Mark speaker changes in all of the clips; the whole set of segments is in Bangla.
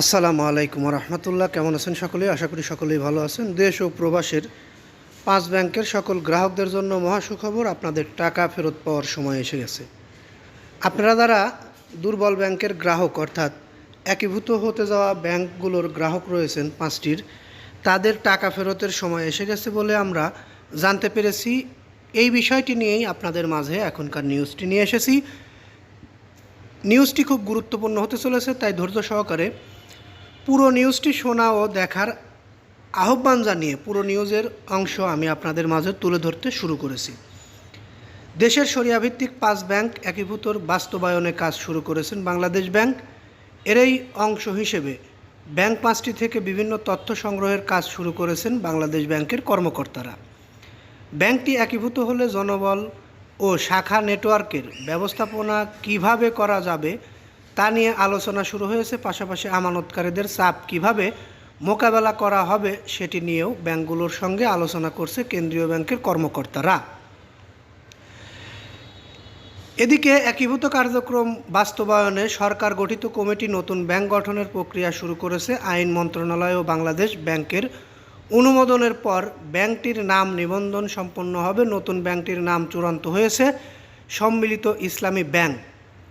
Speaker 1: আসসালামু আলাইকুম রহমতুল্লাহ। কেমন আছেন সকলেই আশা করি সকলেই ভালো আছেন। দেশ ও প্রবাসের পাঁচ ব্যাংকের সকল গ্রাহকদের জন্য মহা সুখবর, আপনাদের টাকা ফেরত পাওয়ার সময় এসে গেছে। আপনারা যারা দুর্বল ব্যাংকের গ্রাহক, অর্থাৎ একীভূত হতে যাওয়া ব্যাংকগুলোর গ্রাহক রয়েছেন পাঁচটির, তাদের টাকা ফেরতের সময় এসে গেছে বলে আমরা জানতে পেরেছি। এই বিষয়টি নিয়েই আপনাদের মাঝে এখনকার নিউজটি নিয়ে এসেছি। নিউজটি খুব গুরুত্বপূর্ণ হতে চলেছে, তাই ধৈর্য সহকারে পুরো নিউজটি শোনা ও দেখার আহ্বান জানিয়ে পুরো নিউজের অংশ আমি আপনাদের মাঝে তুলে ধরতে শুরু করেছি। দেশের সরিয়াভিত্তিক পাঁচ ব্যাংক একীভূতর বাস্তবায়নে কাজ শুরু করেছেন বাংলাদেশ ব্যাংক। এরই অংশ হিসেবে ব্যাংক পাঁচটি থেকে বিভিন্ন তথ্য সংগ্রহের কাজ শুরু করেছেন বাংলাদেশ ব্যাংকের কর্মকর্তারা। ব্যাংকটি একীভূত হলে জনবল ও শাখা নেটওয়ার্কের ব্যবস্থাপনা কীভাবে করা যাবে তা নিয়ে আলোচনা শুরু হয়েছে। পাশাপাশি আমানতকারীদের চাপ কীভাবে মোকাবেলা করা হবে সেটি নিয়েও ব্যাংকগুলোর সঙ্গে আলোচনা করছে কেন্দ্রীয় ব্যাংকের কর্মকর্তারা। এদিকে একীভূত কার্যক্রম বাস্তবায়নে সরকার গঠিত কমিটি নতুন ব্যাংক গঠনের প্রক্রিয়া শুরু করেছে। আইন মন্ত্রণালয় ও বাংলাদেশ ব্যাংকের অনুমোদনের পর ব্যাংকটির নাম নিবন্ধন সম্পন্ন হবে। নতুন ব্যাংকটির নাম চূড়ান্ত হয়েছে। সম্মিলিত ইসলামী ব্যাংক।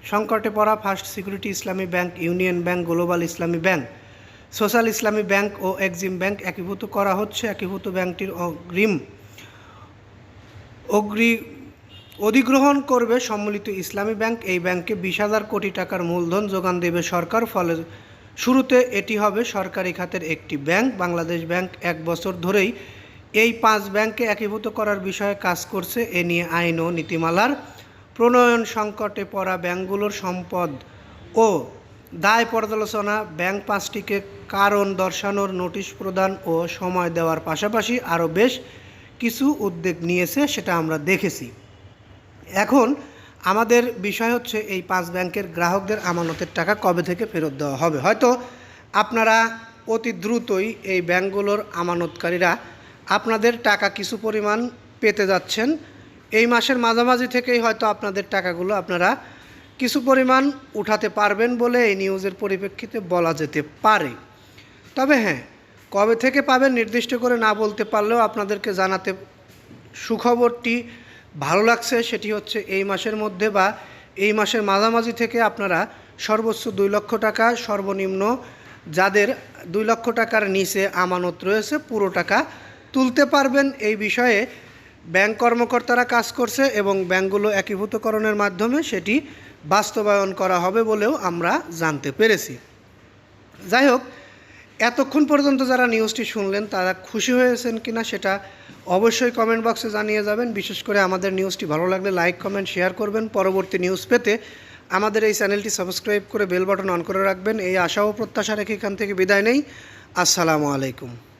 Speaker 1: সংকটে পড়া first security Islami bank, union bank, global Islami bank, social Islami bank ও এক্সিম ব্যাংক একীভূত করা হচ্ছে। একীভূত ব্যাংকটির অগ্রিম অগ্রি অধিগ্রহণ করবে সম্মিলিত ইসলামী ব্যাংক। এই ব্যাংকে বিশ হাজার কোটি টাকার মূলধন যোগান দেবে সরকার। ফলে শুরুতে এটি হবে সরকারি খাতের একটি ব্যাংক। বাংলাদেশ ব্যাংক এক বছর ধরেই এই পাঁচ ব্যাংকে একীভূত করার বিষয়ে কাজ করছে। এ নিয়ে আইন ও নীতিমালার প্রণয়ন সংকটে পড়া ব্যাংকগুলোর সম্পদ ও দায় পর্যালোচনা ব্যাংক পাঁচটিকে কারণ দর্শানোর নোটিশ প্রদান ও সময় দেওয়ার পাশাপাশি আরও বেশ কিছু উদ্যোগ নিয়েছে সেটা আমরা দেখেছি। এখন আমাদের বিষয় হচ্ছে এই পাঁচ ব্যাংকের গ্রাহকদের আমানতের টাকা কবে থেকে ফেরত দেওয়া হবে? হয়তো আপনারা অতি দ্রুতই এই ব্যাংকগুলোর আমানতকারীরা আপনাদের টাকা কিছু পরিমাণ পেতে যাচ্ছেন। এই মাসের মাঝামাঝি থেকেই হয়তো আপনাদের টাকাগুলো আপনারা কিছু পরিমাণ উঠাতে পারবেন বলে এই নিউজের পরিপ্রেক্ষিতে বলা যেতে পারে। তবে হ্যাঁ কবে থেকে পাবেন নির্দিষ্ট করে না বলতে পারলেও আপনাদেরকে জানাতে সুখবরটি ভালো লাগছে সেটি হচ্ছে এই মাসের মধ্যে বা এই মাসের মাঝামাঝি থেকে আপনারা সর্বোচ্চ দুই লক্ষ টাকা, সর্বনিম্ন যাদের দুই লক্ষ টাকার নিচে আমানত রয়েছে পুরো টাকা তুলতে পারবেন। এই বিষয়ে ব্যাংক কর্মকর্তারা কাজ করছে এবং ব্যাংকগুলো একীভূতকরণের মাধ্যমে সেটি বাস্তবায়ন করা হবে বলেও আমরা জানতে পেরেছি। যাই হোক, এতক্ষণ পর্যন্ত যারা নিউজটি শুনলেন, তারা খুশি হয়েছেন কিনা সেটা অবশ্যই কমেন্ট বক্সে জানিয়ে যাবেন। বিশেষ করে আমাদের নিউজটি ভালো লাগলে লাইক, কমেন্ট, শেয়ার করবেন। পরবর্তী নিউজ পেতে আমাদের এই চ্যানেলটি সাবস্ক্রাইব করে বেল বাটন অন করে রাখবেন। এই আশা ও প্রত্যাশা রেখে এখান থেকে বিদায় নেই। আসসালামু আলাইকুম।